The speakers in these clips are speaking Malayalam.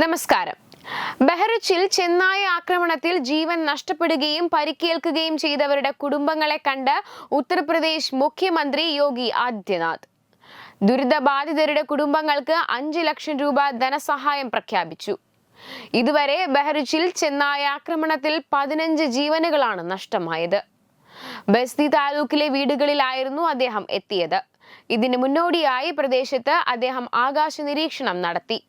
നമസ്കാരം. ബഹ്റിച്ചിൽ ചെന്നായ ആക്രമണത്തിൽ ജീവൻ നഷ്ടപ്പെടുകയും പരിക്കേൽക്കുകയും ചെയ്തവരുടെ കുടുംബങ്ങളെ കണ്ട് ഉത്തർപ്രദേശ് മുഖ്യമന്ത്രി യോഗി ആദിത്യനാഥ്. ദുരിതബാധിതരുടെ കുടുംബങ്ങൾക്ക് അഞ്ച് ലക്ഷം രൂപ ധനസഹായം പ്രഖ്യാപിച്ചു. ഇതുവരെ ബഹ്റിച്ചിൽ ചെന്നായ ആക്രമണത്തിൽ പതിനഞ്ച് ജീവനുകളാണ് നഷ്ടമായത്. ബസ്തി താലൂക്കിലെ വീടുകളിലായിരുന്നു അദ്ദേഹം എത്തിയത്. ഇതിന് മുന്നോടിയായി പ്രദേശത്ത് അദ്ദേഹം ആകാശ നിരീക്ഷണം നടത്തി.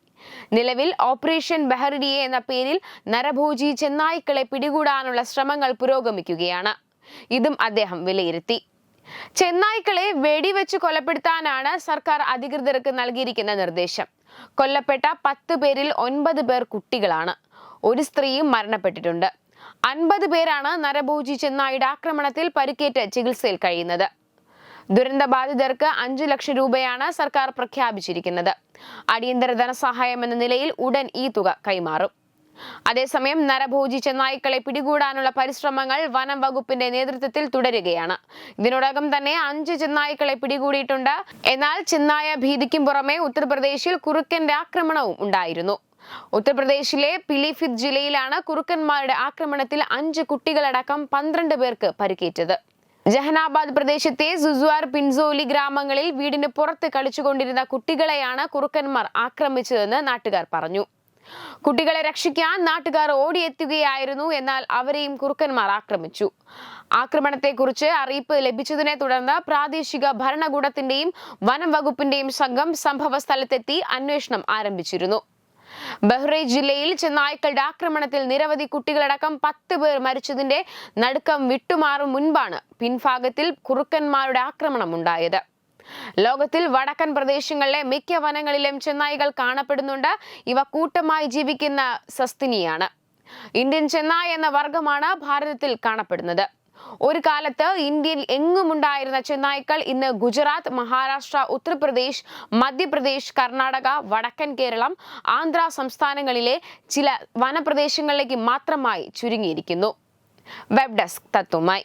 നിലവിൽ ഓപ്പറേഷൻ ബഹറിഡിയെ എന്ന പേരിൽ നരഭോജി ചെന്നായ്ക്കളെ പിടികൂടാനുള്ള ശ്രമങ്ങൾ പുരോഗമിക്കുകയാണ്. ഇതും അദ്ദേഹം വിലയിരുത്തി. ചെന്നായ്ക്കളെ വെടിവെച്ച് കൊലപ്പെടുത്താനാണ് സർക്കാർ അധികൃതർക്ക് നൽകിയിരിക്കുന്ന നിർദ്ദേശം. കൊല്ലപ്പെട്ട പത്ത് പേരിൽ ഒൻപത് പേർ കുട്ടികളാണ്. ഒരു സ്ത്രീയും മരണപ്പെട്ടിട്ടുണ്ട്. അൻപത് പേരാണ് നരഭോജി ചെന്നായുടെ ആക്രമണത്തിൽ പരിക്കേറ്റ് ചികിത്സയിൽ കഴിയുന്നത്. ദുരന്തബാധിതർക്ക് അഞ്ചു ലക്ഷം രൂപയാണ് സർക്കാർ പ്രഖ്യാപിച്ചിരിക്കുന്നത്. അടിയന്തര ധനസഹായം എന്ന നിലയിൽ ഉടൻ ഈ തുക കൈമാറും. അതേസമയം നരഭോജി നായ്ക്കളെ പിടികൂടാനുള്ള പരിശ്രമങ്ങൾ വനം വകുപ്പിന്റെ നേതൃത്വത്തിൽ തുടരുകയാണ്. ഇതിനോടകം തന്നെ അഞ്ച് ചെന്നായ്ക്കളെ പിടികൂടിയിട്ടുണ്ട്. എന്നാൽ ചെന്നായ ഭീതിക്കും പുറമെ ഉത്തർപ്രദേശിൽ കുറുക്കന്റെ ആക്രമണവും ഉണ്ടായിരുന്നു. ഉത്തർപ്രദേശിലെ പിലിഫിത് ജില്ലയിലാണ് കുറുക്കന്മാരുടെ ആക്രമണത്തിൽ അഞ്ച് കുട്ടികളടക്കം പന്ത്രണ്ട് പേർക്ക് പരിക്കേറ്റത്. ജഹനാബാദ് പ്രദേശത്തെ സുസ്വാർ പിൻസോലി ഗ്രാമങ്ങളിൽ വീടിന് പുറത്ത് കളിച്ചുകൊണ്ടിരുന്ന കുട്ടികളെയാണ് കുറുക്കന്മാർ ആക്രമിച്ചതെന്ന് നാട്ടുകാർ പറഞ്ഞു. കുട്ടികളെ രക്ഷിക്കാൻ നാട്ടുകാർ ഓടിയെത്തുകയായിരുന്നു എന്നാൽ അവരെയും കുറുക്കന്മാർ ആക്രമിച്ചു. ആക്രമണത്തെക്കുറിച്ച് അറിയിപ്പ് ലഭിച്ചതിനെ തുടർന്ന് പ്രാദേശിക ഭരണകൂടത്തിന്റെയും വനം വകുപ്പിന്റെയും സംഘം സംഭവ സ്ഥലത്തെത്തി അന്വേഷണം ആരംഭിച്ചിരുന്നു. ബഹ്റൈൻ ജില്ലയിൽ ചെന്നായ്ക്കളുടെ ആക്രമണത്തിൽ നിരവധി കുട്ടികളടക്കം പത്ത് പേർ മരിച്ചതിന്റെ നടുക്കം വിട്ടുമാറും മുൻപാണ് പിൻഭാഗത്തിൽ കുറുക്കന്മാരുടെ ആക്രമണം ഉണ്ടായത്. ലോകത്തിൽ വടക്കൻ പ്രദേശങ്ങളിലെ മിക്ക വനങ്ങളിലും ചെന്നായികൾ കാണപ്പെടുന്നുണ്ട്. ഇവ കൂട്ടമായി ജീവിക്കുന്ന സസ്തിനിയാണ്. ഇന്ത്യൻ ചെന്നായ് എന്ന വർഗമാണ് ഭാരതത്തിൽ കാണപ്പെടുന്നത്. ഒരു കാലത്ത് ഇന്ത്യയിൽ എങ്ങും ഉണ്ടായിരുന്ന ചെന്നായ്ക്കൾ ഇന്ന് ഗുജറാത്ത് മഹാരാഷ്ട്ര ഉത്തർപ്രദേശ് മധ്യപ്രദേശ് കർണാടക വടക്കൻ കേരളം ആന്ധ്ര സംസ്ഥാനങ്ങളിലെ ചില വനപ്രദേശങ്ങളിലേക്ക് മാത്രമായി ചുരുങ്ങിയിരിക്കുന്നു. Web desk തത്വമായി.